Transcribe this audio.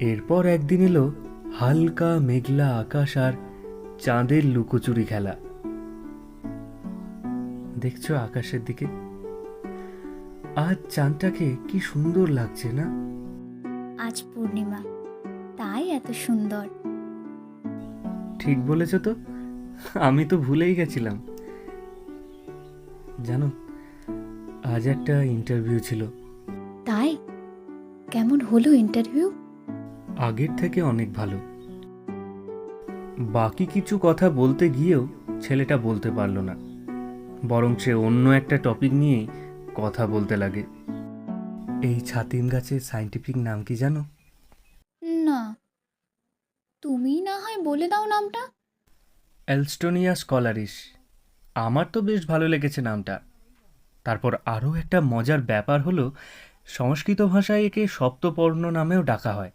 এরপর একদিন এলো হালকা মেঘলা আকাশ আর চাঁদের লুকোচুরি খেলা। দেখছ আকাশের দিকে? আজ চাঁদটাকে কি সুন্দর লাগছে না? আজ পূর্ণিমা তাই এত সুন্দর। ঠিক বলেছ তো আমি তো ভুলেই গেছিলাম। জানো আজ একটা ইন্টারভিউ ছিল। তাই? কেমন হলো ইন্টারভিউ আগের থেকে অনেক ভালো। বাকি কিছু কথা বলতে গিয়েও ছেলেটা বলতে পারল না। বরং সে অন্য একটা টপিক নিয়েই কথা বলতে লাগে। এই ছাতিম গাছের সাইন্টিফিক নাম কি জানো? না। তুমি না হয় বলে দাও নামটা। এলস্টোনিয়া স্কলারিস আমার তো বেশ ভালো লেগেছে নামটা। তারপর আরও একটা মজার ব্যাপার হলো সংস্কৃত ভাষায় একে সপ্তপর্ণ নামেও ডাকা হয়।